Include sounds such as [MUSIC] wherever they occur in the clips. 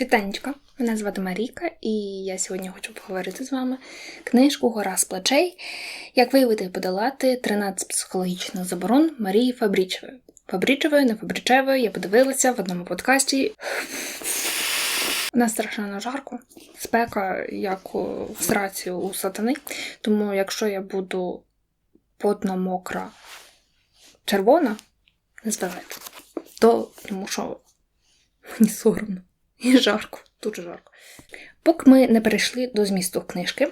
Вітанечка, мене звати Маріка, і я сьогодні хочу поговорити з вами книжку Гора з плечей. Як виявити і подолати 13 психологічних заборон Марії Фабрічевої. Фабрічевої, не Фабричевої, я подивилася в одному подкасті. У нас страшенно жарко, спека, як в сраці у сатани. Тому якщо я буду потно мокра червона, не зважайте, то тому що мені соромно. І жарко, дуже жарко. Поки ми не перейшли до змісту книжки,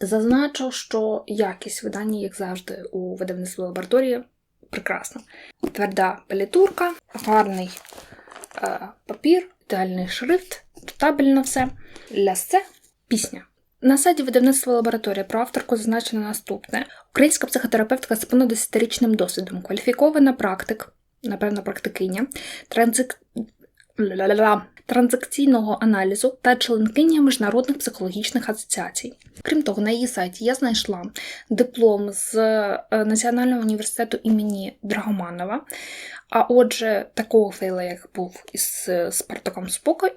зазначу, що якість видання, як завжди, у видавництві лабораторії прекрасна. Тверда палітурка, гарний е, папір, ідеальний шрифт, читабельно все. Лясце пісня. На сайті видавництва лабораторія про авторку зазначено наступне: українська психотерапевтка з понад 10-річним досвідом, кваліфікована практик, напевно, практикиня, транзик... транзакційного аналізу та членкиня міжнародних психологічних асоціацій. Крім того, на її сайті я знайшла диплом з е, Національного університету імені Драгоманова. А отже, такого фейла, як був із е, Спартаком Спокою,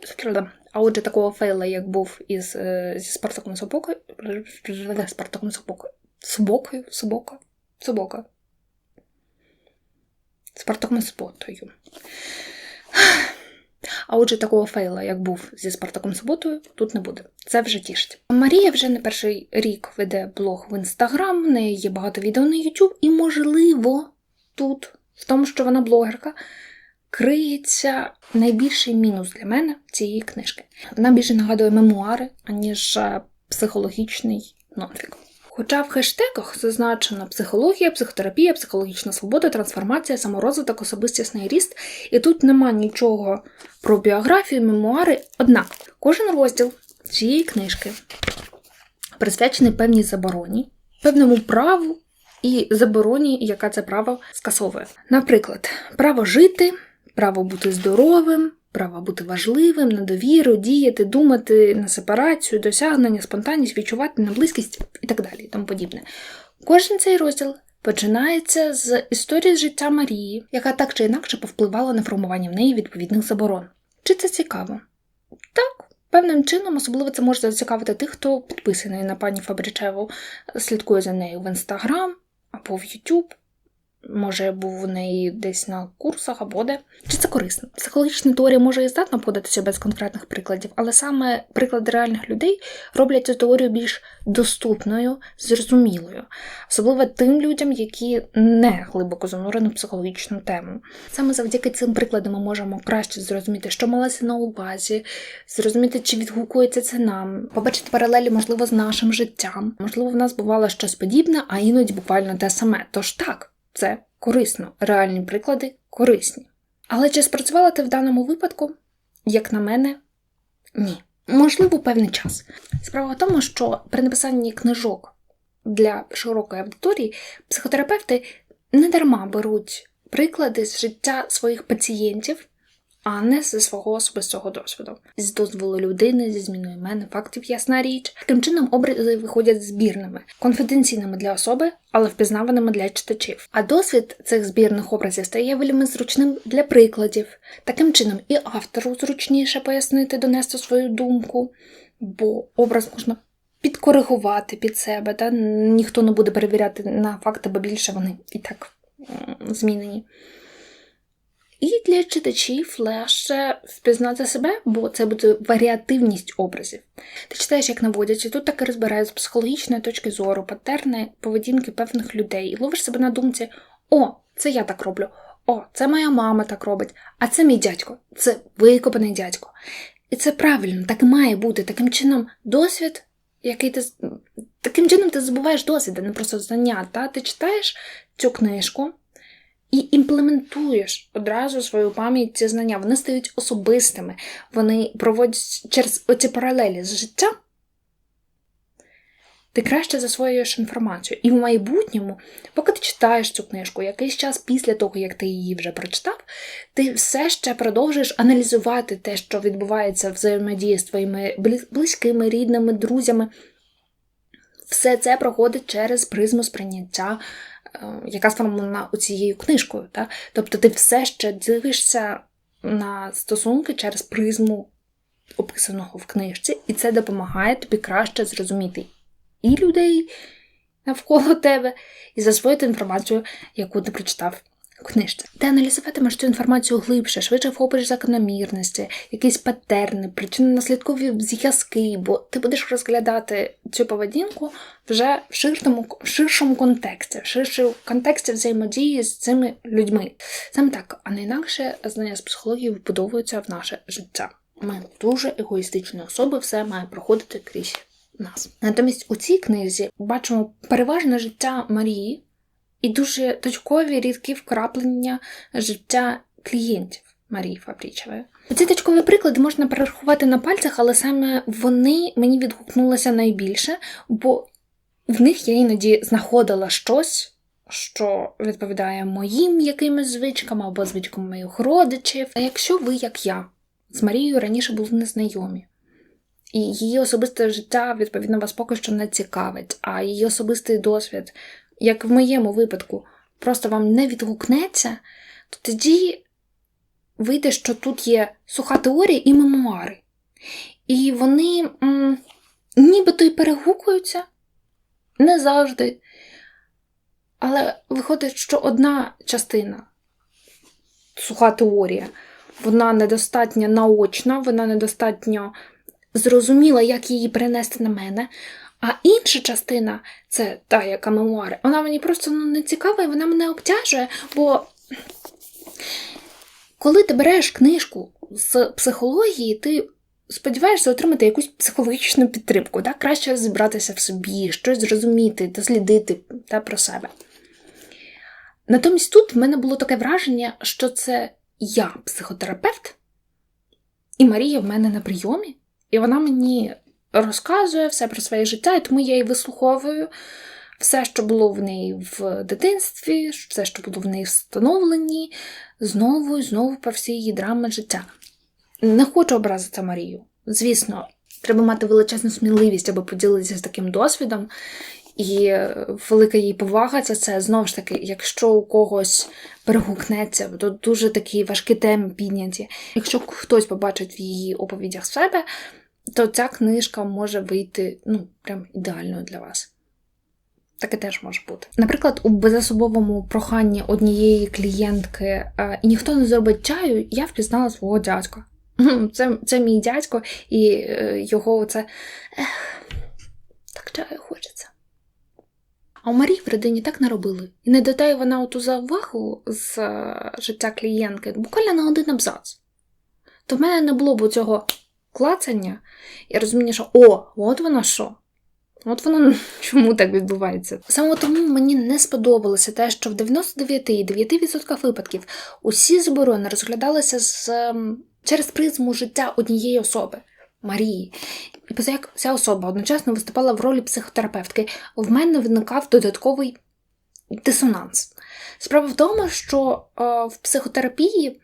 а отже, такого фейла, як був із е, зі Спартаком Собокою, Спартаком Собокою, Собокою, Собока, Собока. Спартаком Суботою. А отже, такого фейла, як був зі Спартаком Суботою, тут не буде. Це вже тішить. Марія вже не перший рік веде блог в інстаграм, в неї є багато відео на YouTube, і, можливо, тут, в тому, що вона блогерка, криється найбільший мінус для мене цієї книжки. Вона більше нагадує мемуари, аніж е, психологічний нонфік. Хоча в хештегах зазначено психологія, психотерапія, психологічна свобода, трансформація, саморозвиток, особистісний ріст, і тут нема нічого про біографію, мемуари. Однак кожен розділ цієї книжки присвячений певній забороні, певному праву і забороні, яка це право скасовує. Наприклад, право жити, право бути здоровим, право бути важливим, на довіру, діяти, думати на сепарацію, досягнення, спонтанність, відчувати на близькість і так далі, і тому подібне. Кожен цей розділ починається з історії життя Марії, яка так чи інакше повпливала на формування в неї відповідних заборон. Чи це цікаво? Так. Певним чином, особливо це може зацікавити тих, хто підписаний на пані Фабричеву, слідкує за нею в інстаграм або в Ютуб. Може, був у неї десь на курсах або де. Чи це корисно? Психологічна теорія може і здатна податися без конкретних прикладів, але саме приклади реальних людей роблять цю теорію більш доступною, зрозумілою, особливо тим людям, які не глибоко занурені в психологічну тему. Саме завдяки цим прикладам ми можемо краще зрозуміти, що малося на увазі, зрозуміти, чи відгукується це нам, побачити паралелі, можливо, з нашим життям. Можливо, в нас бувало щось подібне, а іноді буквально те саме. Тож так, це корисно, реальні приклади корисні. Але чи спрацювала ти в даному випадку? Як на мене, ні. Можливо, певний час. Справа в тому, що при написанні книжок для широкої аудиторії психотерапевти не дарма беруть приклади з життя своїх пацієнтів, а не зі свого особистого досвіду. З дозволу людини, зі зміною мене, фактів, ясна річ. Таким чином, образи виходять збірними, конфіденційними для особи, але впізнаваними для читачів. А досвід цих збірних образів стає вельми зручним для прикладів. Таким чином, і автору зручніше пояснити, донести свою думку, бо образ можна підкоригувати під себе, та ніхто не буде перевіряти на факти, бо більше вони і так змінені. І для читачів легше впізнати себе, бо це буде варіативність образів. Ти читаєш, як наводять, і тут таки розбирають з психологічної точки зору, патерни поведінки певних людей, і ловиш себе на думці: о, це я так роблю, о, це моя мама так робить, а це мій дядько, це викопаний дядько. І це правильно, так і має бути. Таким чином, досвід, який ти таким чином ти забуваєш досвід, а не просто знання. Та? Ти читаєш цю книжку і імплементуєш одразу свою пам'ять ці знання. Вони стають особистими, вони проводять через оці паралелі з життя. Ти краще засвоюєш інформацію. І в майбутньому, поки ти читаєш цю книжку, якийсь час після того, як ти її вже прочитав, ти все ще продовжуєш аналізувати те, що відбувається взаємодії з твоїми близькими, рідними, друзями. Все це проходить через призму сприйняття, яка сформована цією книжкою. Так? Тобто ти все ще дивишся на стосунки через призму описаного в книжці, і це допомагає тобі краще зрозуміти і людей навколо тебе, і засвоїти інформацію, яку ти прочитав у книжці. Ти аналізуватимеш цю інформацію глибше, швидше вхопиш закономірності, якісь патерни, причинно-наслідкові зв'язки, бо ти будеш розглядати цю поведінку вже в ширшому, в ширшому контексті, в ширшому контексті взаємодії з цими людьми. Саме так, а не інакше знання з психології вбудовуються в наше життя. Ми дуже егоїстичні особи, все має проходити крізь нас. Натомість у цій книзі бачимо переважне життя Марії і дуже точкові рідкі вкраплення життя клієнтів Марії Фабрічевої. Ці точкові приклади можна перерахувати на пальцях, але саме вони мені відгукнулися найбільше, бо в них я іноді знаходила щось. Що відповідає моїм якимось звичкам або звичкам моїх родичів. А якщо ви, як я, з Марією раніше були незнайомі, і її особисте життя, відповідно, вас поки що не цікавить, а її особистий досвід, як в моєму випадку, просто вам не відгукнеться, то тоді вийде, що тут є суха теорія і мемуари. І вони м, нібито й перегукуються не завжди. Але виходить, що одна частина суха теорія, вона недостатньо наочна, вона недостатньо зрозуміла, як її перенести на мене. А інша частина це та, яка мемуари, вона мені просто ну, не цікава і вона мене обтяжує, бо коли ти береш книжку з психології, ти сподіваєшся отримати якусь психологічну підтримку, так? краще розібратися в собі, щось зрозуміти, дослідити та, про себе. Натомість тут в мене було таке враження, що це я психотерапевт, і Марія в мене на прийомі, і вона мені розказує все про своє життя, і тому я її вислуховую все, що було в неї в дитинстві, все, що було в неї встановленні, знову і знову про всі її драми життя. Не хочу образити Марію. Звісно, треба мати величезну сміливість, аби поділитися з таким досвідом. І велика її повага за це знову ж таки, якщо у когось перегукнеться, то дуже такі важкі теми підняті. Якщо хтось побачить в її оповідях себе, то ця книжка може вийти ну, прям ідеальною для вас. Таке теж може бути. Наприклад, у безособовому проханні однієї клієнтки е, і ніхто не зробить чаю, я впізнала свого дядька. Це це мій дядько, і е, його це ех, так чаю хочеться. А у Марії в родині так не робили. І не додає вона оту увагу з е, життя клієнтки буквально на один абзац. То в мене не було б цього клацання, і розуміння, що о, от воно що. От воно [LAUGHS] чому так відбувається. Саме тому мені не сподобалося те, що в 99,9% випадків усі заборони розглядалися з, ем, через призму життя однієї особи Марії. І поза як ця особа одночасно виступала в ролі психотерапевтки, в мене виникав додатковий дисонанс. Справа в тому, що е, в психотерапії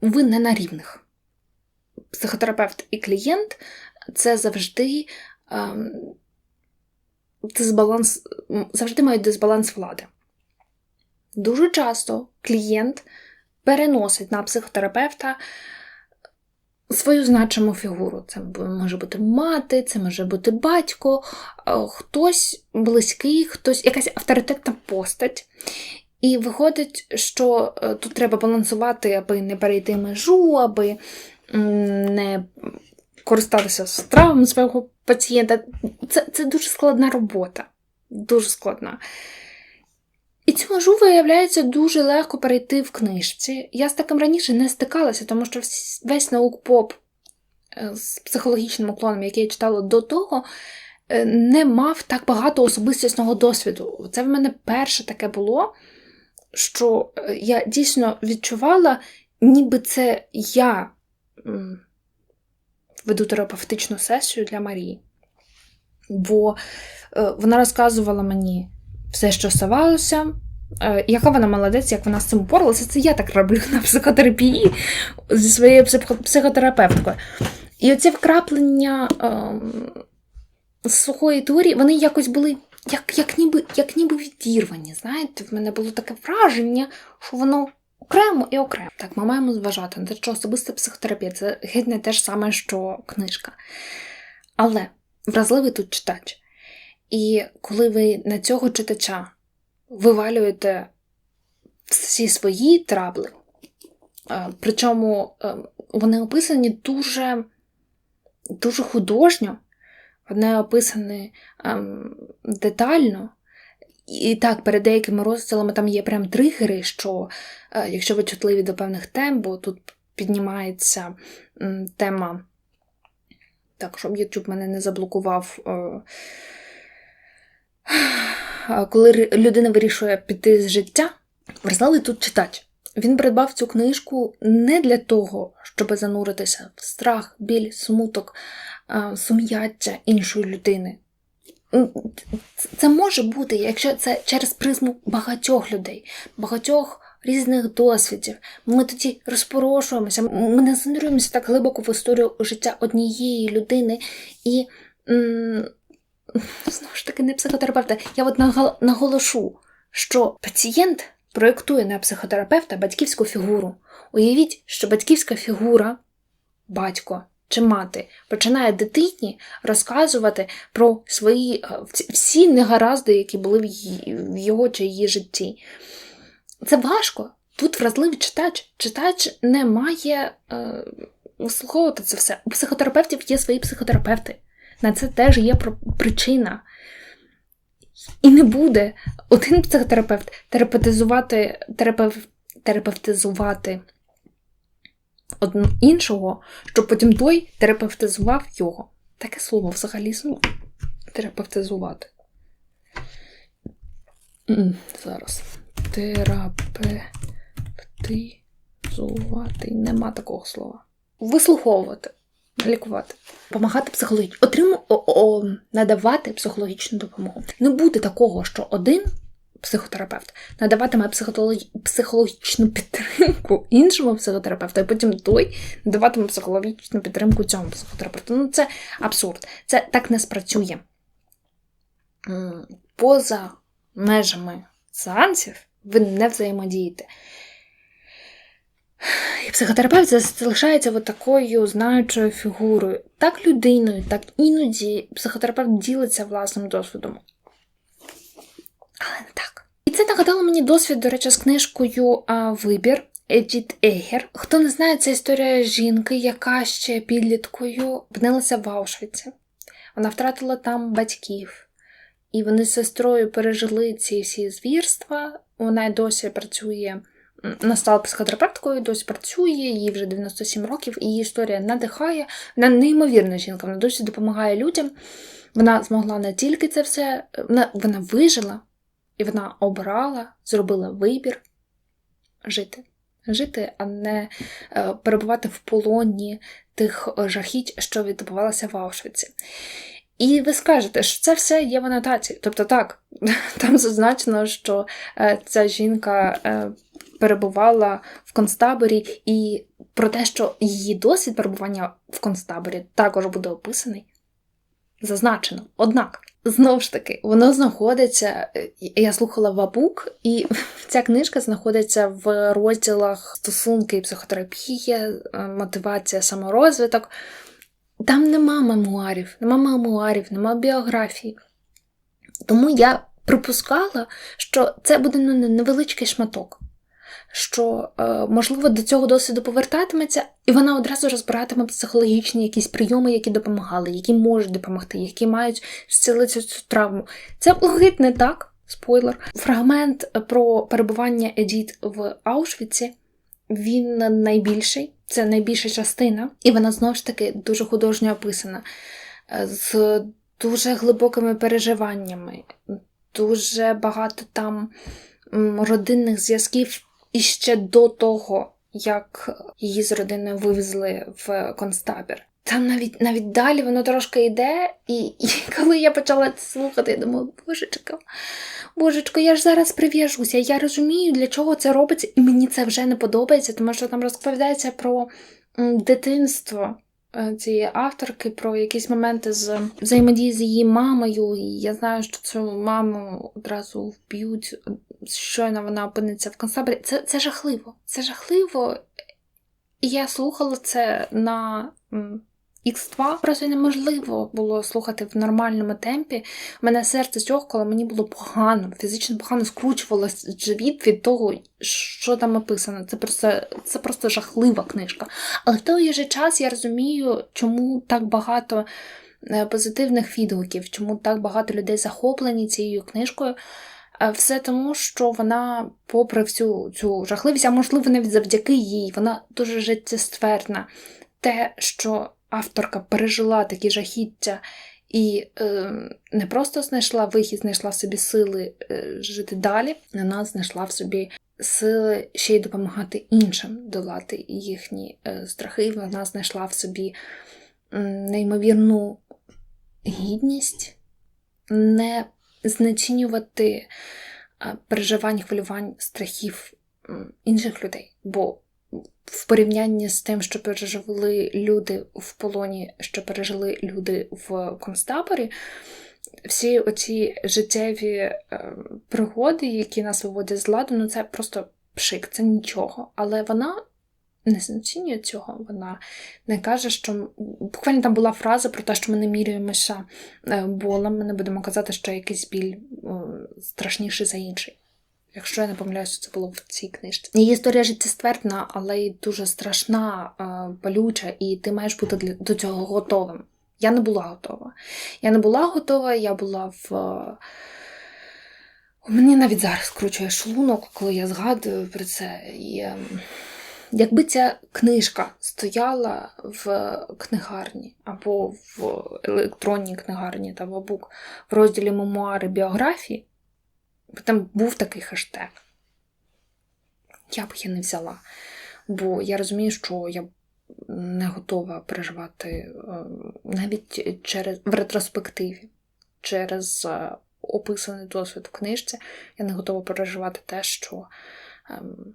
ви не на рівних психотерапевт і клієнт це завжди дисбаланс, завжди мають дисбаланс влади. Дуже часто клієнт переносить на психотерапевта свою значиму фігуру. Це може бути мати, це може бути батько, хтось близький, хтось якась авторитетна постать. І виходить, що е, тут треба балансувати, аби не перейти межу, аби не користатися стравами свого пацієнта. Це, Це дуже складна робота. Дуже складна. І цю межу, виявляється, дуже легко перейти в книжці. Я з таким раніше не стикалася, тому що весь наук поп е, з психологічним уклоном, який я читала до того, е, не мав так багато особистісного досвіду. Це в мене перше таке було, що е, я дійсно відчувала, ніби це я веду терапевтичну сесію для Марії. Бо е, вона розказувала мені все, що ставалося, е, яка вона молодець, як вона з цим упоралася. Це я так роблю [LAUGHS] на психотерапії зі своєю психотерапевткою. І оці вкраплення е, сухої теорії, вони якось були як як, ніби як ніби відірвані. знаєте, В мене було таке враження, що воно Окремо і окремо. Так, ми маємо зважати на те, що особиста психотерапія це геть не те ж саме, що книжка. Але вразливий тут читач. І коли ви на цього читача вивалюєте всі свої трабли, е, причому е, вони описані дуже, дуже художньо, вони описані ем, детально. І так, перед деякими розділами там є прям тригери, що е, якщо ви чутливі до певних тем, бо тут піднімається тема, так, щоб YouTube мене не заблокував, е, коли людина вирішує піти з життя, вразливий тут читач. Він придбав цю книжку не для того, щоб зануритися в страх, біль, смуток, сум'яття іншої людини. Це може бути, якщо це через призму багатьох людей, багатьох різних досвідів. Ми тоді розпорошуємося, ми не занурюємося так глибоко в історію життя однієї людини і. м, Знову ж таки, не психотерапевта. Я от наголошу, що пацієнт проєктує на психотерапевта батьківську фігуру. Уявіть, що батьківська фігура, батько чи мати, починає дитині розказувати про свої е, всі- негаразди, які були в її- в його чи її житті. Це важко. Тут вразливий читач. Читач не має е, вислуховувати це все. У психотерапевтів є свої психотерапевти. На це теж є причина. І не буде один психотерапевт терапевтизувати, терапев, терапевтизувати іншого, щоб потім той терапевтизував його. Таке слово взагалі існує. Терапевтизувати. Зараз. Терапевтизувати. Нема такого слова. Вислуховувати, лікувати, допомагати психологічно, отриму, о, о, надавати психологічну допомогу. Не буде такого, що один психотерапевт надаватиме психологічну підтримку [LAUGHS] іншому психотерапевту, і потім той надаватиме психологічну підтримку цьому психотерапевту. Ну, це абсурд. Це так не спрацює. Поза межами сеансів ви не взаємодієте. І психотерапевт залишається от такою знаючою фігурою, так людиною, так іноді психотерапевт ділиться власним досвідом. Але не так. Це нагадало мені досвід, до речі, з книжкою Вибір Едіт Егер. Хто не знає, це історія жінки, яка ще підліткою опинилася в Аушвіці. Вона втратила там батьків. І вони з сестрою пережили ці всі звірства. Вона й досі працює, вона стала психотерапевткою, досі працює, їй вже 97 років, і її історія надихає. Вона неймовірна жінка, вона досі допомагає людям. Вона змогла не тільки це все, вона, вона вижила, і вона обрала, зробила вибір жити. Жити, а не е, перебувати в полоні тих е, жахіть, що відбувалося в Аушвіці. І ви скажете, що це все є в анотації. Тобто так, [LAUGHS] там зазначено, що е, ця жінка перебувала в концтаборі, і про те, що її досвід перебування в концтаборі також буде описаний, зазначено. Однак, знову ж таки, воно знаходиться. е, Я слухала Вабук, і [LAUGHS] ця книжка знаходиться в розділах стосунки психотерапія, е, мотивація, саморозвиток. Там нема мемуарів, нема мемуарів, нема біографії. Тому я припускала, що це буде ну, невеличкий шматок, що, е, можливо, до цього досвіду повертатиметься, і вона одразу розбиратиме психологічні якісь прийоми, які допомагали, які можуть допомогти, які мають зцілити цю травму. Це геть не так, спойлер. Фрагмент про перебування Едіт в Аушвіці він найбільший, це найбільша частина, і вона знову ж таки дуже художньо описана, е, з дуже глибокими переживаннями, дуже багато там родинних зв'язків іще до того, як її з родиною вивезли в концтабір. Там навіть навіть далі воно трошки йде, і, і коли я почала це слухати, я думаю, божечко, божечко, я ж зараз прив'яжуся. Я розумію, для чого це робиться, і мені це вже не подобається, тому що там розповідається про дитинство цієї авторки про якісь моменти з взаємодії з її мамою. І я знаю, що цю маму одразу вб'ють, щойно вона опиниться в концтаборі. Це, це жахливо. Це жахливо. І я слухала це на. М, X2 просто неможливо було слухати в нормальному темпі. У мене серце тьохкало, мені було погано, фізично погано скручувалося живіт від того, що там описано. Це просто, це просто жахлива книжка. Але в той же час я розумію, чому так багато е, позитивних відгуків, чому так багато людей захоплені цією книжкою. Е, Все тому, що вона, попри всю цю жахливість, а можливо, навіть завдяки їй, вона дуже життєствердна. Те, що авторка пережила такі жахіття і е, не просто знайшла вихід, знайшла в собі сили е, жити далі, вона знайшла в собі сили ще й допомагати іншим долати їхні е, страхи. Вона знайшла в собі неймовірну гідність, не знецінювати е, переживань, хвилювань, страхів інших людей. Бо в порівнянні з тим, що пережили люди в полоні, що пережили люди в концтаборі, всі оці життєві е, пригоди, які нас виводять з ладу, ну це просто пшик, це нічого. Але вона не знецінює цього. Вона не каже, що буквально там була фраза про те, що ми не міряємося е, болем, ми не будемо казати, що якийсь біль е, страшніший за інший. Якщо я не помиляюся, це було в цій книжці. Її історія життєствердна, але й дуже страшна, е, болюча, і ти маєш бути до цього готовим. Я не була готова. Я не була готова, я була в. е, Мені навіть зараз скручує шлунок, коли я згадую про це. І, ем, якби ця книжка стояла в книгарні або в електронній книгарні та бабук в розділі мемуари біографії, там був такий хештег. Я б її не взяла. Бо я розумію, що я не готова переживати е, навіть через в ретроспективі, через е, описаний досвід в книжці, я не готова переживати те, що ем,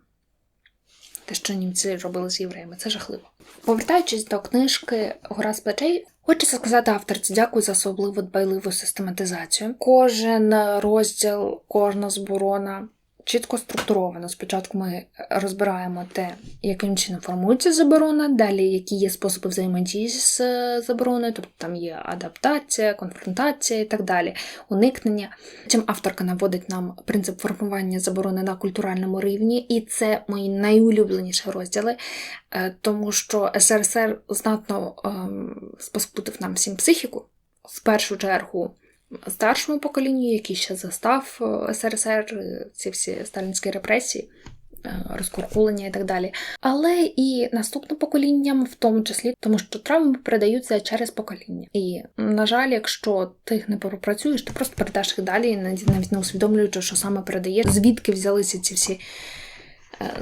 те, що німці робили з євреями. Це жахливо. Повертаючись до книжки Гора з плечей, хочеться сказати авторці дякую за особливу дбайливу систематизацію. Кожен розділ, кожна зборона чітко структуровано. Спочатку ми розбираємо те, яким чином формується заборона, далі які є способи взаємодії з е, забороною, тобто там є адаптація, конфронтація і так далі, уникнення. Чим авторка наводить нам принцип формування заборони на культуральному рівні, і це мої найулюбленіші розділи, е, тому що СРСР знатно ем, спаскутив нам всім психіку. В першу чергу старшому поколінню, який ще застав е, СРСР, е, ці всі сталінські репресії, е, розкуркулення і так далі. Але і наступним поколінням, в тому числі, тому що травми передаються через покоління. І, на жаль, якщо ти їх не пропрацюєш, ти просто передаш їх далі, навіть не усвідомлюючи, що саме передаєш, звідки взялися ці всі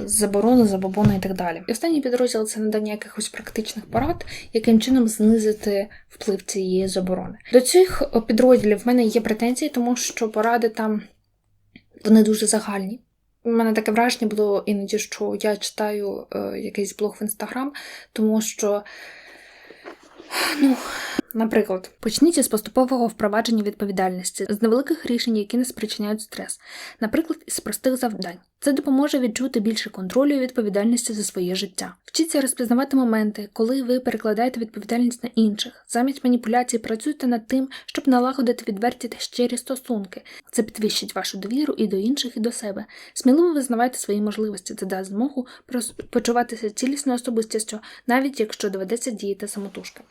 заборони, забобони і так далі. І останній підрозділ це надання якихось практичних порад, яким чином знизити вплив цієї заборони. До цих е, підрозділів в мене є претензії, тому що поради там вони дуже загальні. У мене таке враження було іноді, що я читаю е, якийсь блог в інстаграм, тому що, ну, наприклад, почніть із поступового впровадження відповідальності з невеликих рішень, які не спричиняють стрес, наприклад, із простих завдань. Це допоможе відчути більше контролю і відповідальності за своє життя. Вчіться розпізнавати моменти, коли ви перекладаєте відповідальність на інших. Замість маніпуляцій працюйте над тим, щоб налагодити відверті та щирі стосунки. Це підвищить вашу довіру і до інших, і до себе. Сміливо визнавайте свої можливості. Це дасть змогу почуватися цілісною особистістю, навіть якщо доведеться діяти самотужки.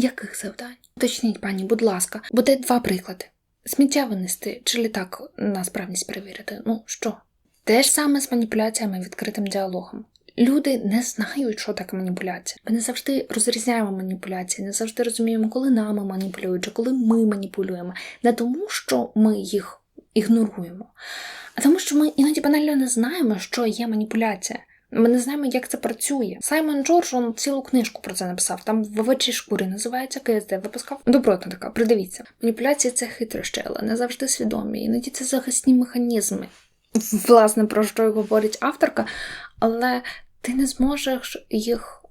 Яких завдань? Уточніть, пані, будь ласка, буде два приклади: сміття винести чи літак на справність перевірити. Ну що? Те ж саме з маніпуляціями і відкритим діалогом. Люди не знають, що таке маніпуляція. Ми не завжди розрізняємо маніпуляції, не завжди розуміємо, коли нами маніпулюють, чи коли ми маніпулюємо. Не тому, що ми їх ігноруємо, а тому, що ми іноді банально не знаємо, що є маніпуляція. Ми не знаємо, як це працює. Саймон Джордж он цілу книжку про це написав. Там в овечій шкурі називається КСД. Випускав добротна така. Придивіться. Маніпуляції це хитрощі, але не завжди свідомі. Іноді це захисні механізми. Власне, про що говорить авторка, але ти не зможеш їх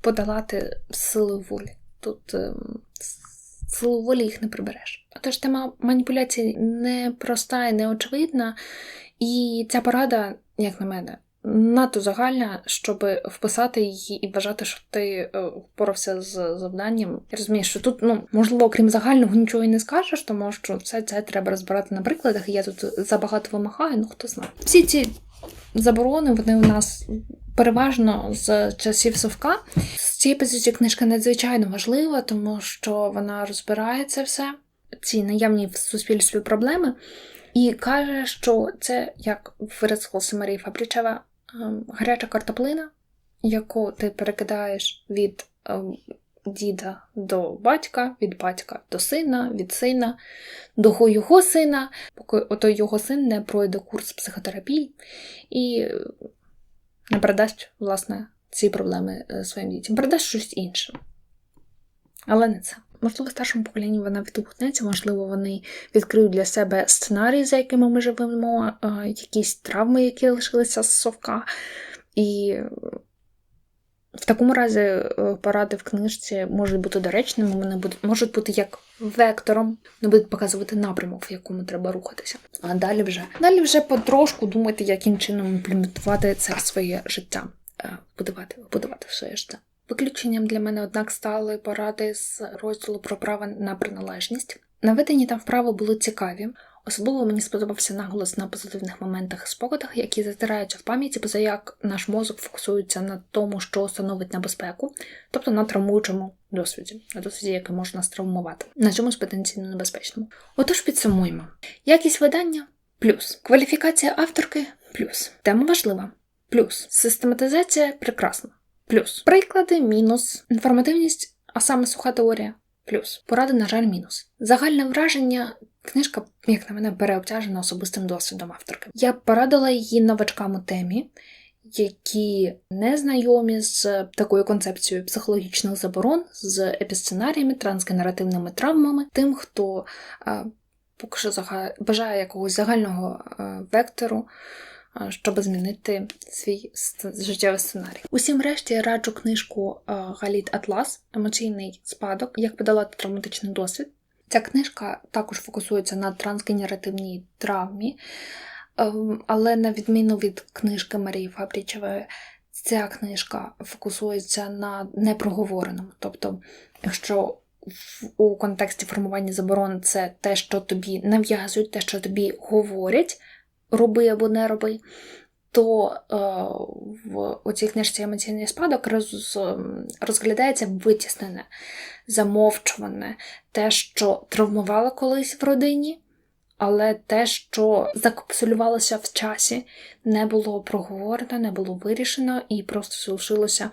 подолати силою волі. Тут ем, с- силу волі їх не прибереш. Отож, тема маніпуляцій не проста і не очевидна, і ця порада, як на мене, надто загальна, щоб вписати її і вважати, що ти е, впорався з завданням. Я розумію, що тут, ну, можливо, крім загального, нічого і не скажеш, тому що все це треба розбирати на прикладах, я тут забагато вимагаю, ну хто знає. Всі ці заборони, вони у нас переважно з часів совка. З цієї позиції книжка надзвичайно важлива, тому що вона розбирає це все, ці наявні в суспільстві проблеми, і каже, що це, як виразилася Марія Фабрічева, гаряча картоплина, яку ти перекидаєш від ем, діда до батька, від батька до сина, від сина до його сина, поки ото його син не пройде курс психотерапії і е, не передасть, власне, ці проблеми е, своїм дітям, передасть щось інше. Але не це. Можливо, старшому поколінні вона відгукнеться, можливо, вони відкриють для себе сценарій, за якими ми живемо, е, якісь травми, які лишилися з совка. І в такому разі е, поради в книжці можуть бути доречними, вони можуть бути як вектором, вони будуть показувати напрямок, в якому треба рухатися. А далі вже далі вже потрошку думати, яким чином імплементувати це в своє життя, Е, будувати, будувати своє життя. Виключенням для мене, однак, стали поради з розділу про право на приналежність. Наведені там вправи були цікаві. Особливо мені сподобався наголос на позитивних моментах і спогадах, які затираються в пам'яті, поза як наш мозок фокусується на тому, що становить небезпеку, тобто на травмуючому досвіді, на досвіді, який може нас травмувати, на чомусь потенційно небезпечному. Отож, підсумуємо: якість видання плюс, кваліфікація авторки плюс, тема важлива, плюс, систематизація прекрасна, плюс, приклади мінус, інформативність, а саме суха теорія. Плюс поради, на жаль, мінус. Загальне враження книжка, як на мене, переобтяжена особистим досвідом авторки. Я порадила її новачкам у темі, які не знайомі з такою концепцією психологічних заборон, з епісценаріями, трансгенеративними травмами, тим, хто а, поки що бажає якогось загального а, вектору. А, Щоб змінити свій життєвий сценарій. Усім решті я раджу книжку Галіт Атлас Емоційний спадок, як подолати травматичний досвід. Ця книжка також фокусується на трансгенеративній травмі, ем, але на відміну від книжки Марії Фабрічевої, ця книжка фокусується на непроговореному. Тобто, якщо у контексті формування заборон це те, що тобі нав'язують, те, що тобі говорять, роби або не роби, то е, в у цій книжці емоційний спадок роз, розглядається витіснене, замовчуване, те, що травмувало колись в родині, але те, що закапсулювалося в часі, не було проговорено, не було вирішено і просто залишилося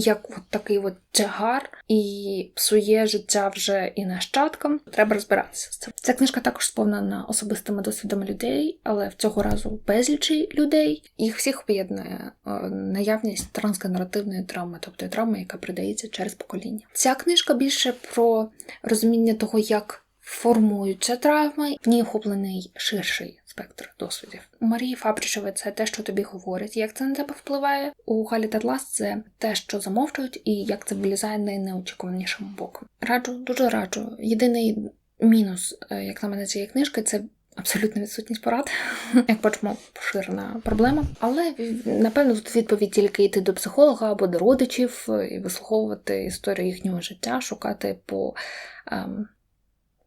як от такий от тягар і псує життя вже і нащадкам. Треба розбиратися з цим. Ця книжка також сповнена особистими досвідами людей, але в цього разу безлічі людей. Їх всіх об'єднує е, наявність трансгенеративної травми, тобто травми, яка передається через покоління. Ця книжка більше про розуміння того, як формуються травми, в ній охоплений ширший спектр досвідів. У Марії Фабричевої це те, що тобі говорять, як це на тебе впливає. У Галі Татлас це те, що замовчують, і як це вилізає найнеочікуванішим боком. Раджу, дуже раджу. Єдиний мінус, е, як на мене, цієї книжки, це. Абсолютна відсутність порад, [LAUGHS] як бачимо, поширена проблема. Але напевно тут відповідь тільки йти до психолога або до родичів е, і вислуховувати історію їхнього життя, шукати по ем,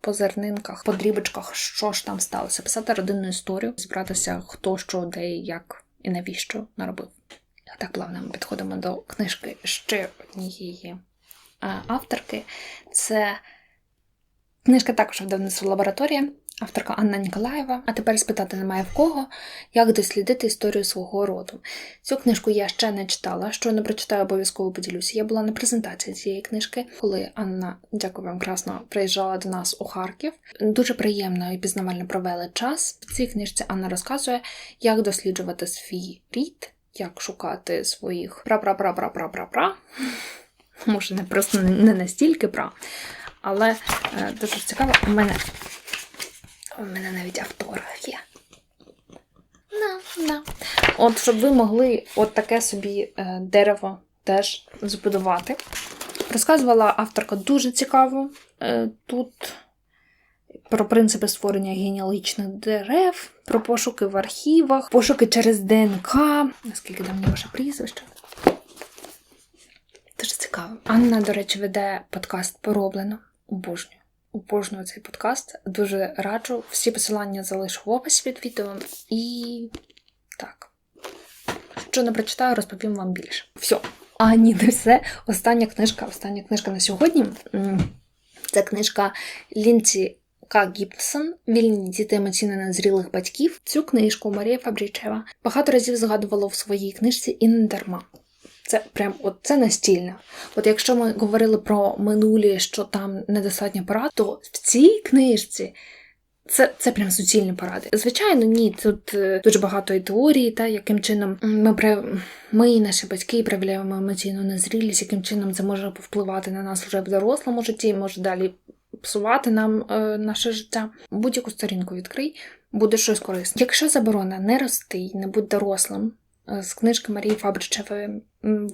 по зернинках, по дрібочках, що ж там сталося, писати родинну історію, збиратися, хто що, де, як і навіщо наробив. Так плавно ми підходимо до книжки ще однієї авторки. Це книжка також видавництва лабораторія, авторка Анна Ніколаєва. А тепер спитати немає в кого, як дослідити історію свого роду. Цю книжку я ще не читала, що не прочитаю, обов'язково поділюся. Я була на презентації цієї книжки, коли Анна, дякую вам красно, приїжджала до нас у Харків. Дуже приємно і пізнавально провели час. В цій книжці Анна розказує, як досліджувати свій рід, як шукати своїх пра-пра-пра-пра-пра-пра-пра. Може, не просто не настільки пра, але е, дуже цікаво. У мене, у мене навіть автограф є. На, на. От, щоб ви могли от таке собі е, дерево теж збудувати. Розказувала авторка дуже цікаво. Е, Тут про принципи створення генеалогічних дерев, про пошуки в архівах, пошуки через ДНК. Наскільки там ваше прізвище? Дуже цікаво. Анна, до речі, веде подкаст Пороблено. Обожнюю. Обожнюю цей подкаст. Дуже раджу. Всі посилання залишу в описі під відео. І так. Що не прочитаю, розповім вам більше. Все. А ні, не все. Остання книжка, остання книжка на сьогодні. Це книжка Лінці К. Гібсон Вільні діти емоційно незрілих батьків. Цю книжку Марія Фабрічева багато разів згадувала в своїй книжці і не дарма. Це прям от це настільне. От якщо ми говорили про минулі, що там недостатньо порад, то в цій книжці це, це прям суцільні поради. Звичайно, ні, тут е, дуже багато і теорії, та яким чином ми ми і наші батьки проявляємо емоційну незрілість, яким чином це може повпливати на нас вже в дорослому житті, може далі псувати нам е, наше життя. Будь-яку сторінку відкрий, буде щось корисне. Якщо заборона не рости не будь дорослим, з книжки Марії Фабричевої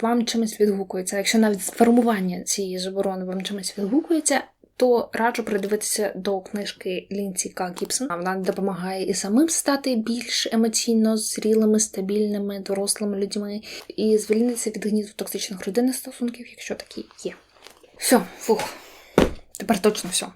вам чимось відгукується. Якщо навіть сформування цієї заборони вам чимось відгукується, то раджу придивитися до книжки Лінці К. Гібсон. Вона допомагає і самим стати більш емоційно зрілими, стабільними, дорослими людьми і звільнитися від гніту токсичних родинних стосунків, якщо такі є. Все, фух. Тепер точно все.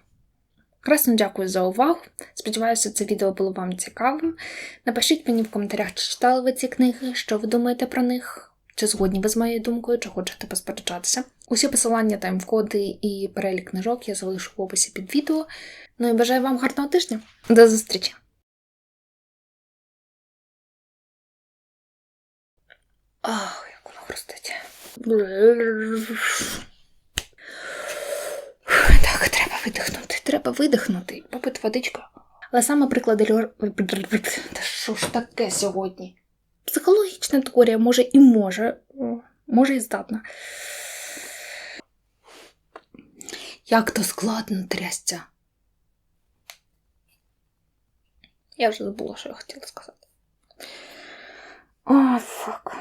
Красно дякую за увагу. Сподіваюся, це відео було вам цікавим. Напишіть мені в коментарях, чи читали ви ці книги, що ви думаєте про них, чи згодні ви з моєю думкою, чи хочете посперечатися. Усі посилання, тайм-коди і перелік книжок я залишу в описі під відео. Ну і бажаю вам гарного тижня. До зустрічі! Ах, як воно хрустить. Видихнути, треба видихнути, попити водичку. Але саме приклади. Та що ж таке сьогодні? Психологічна теорія може і може, може і здатна. Як то складно трясця. Я вже забула, що я хотіла сказати. О, фак.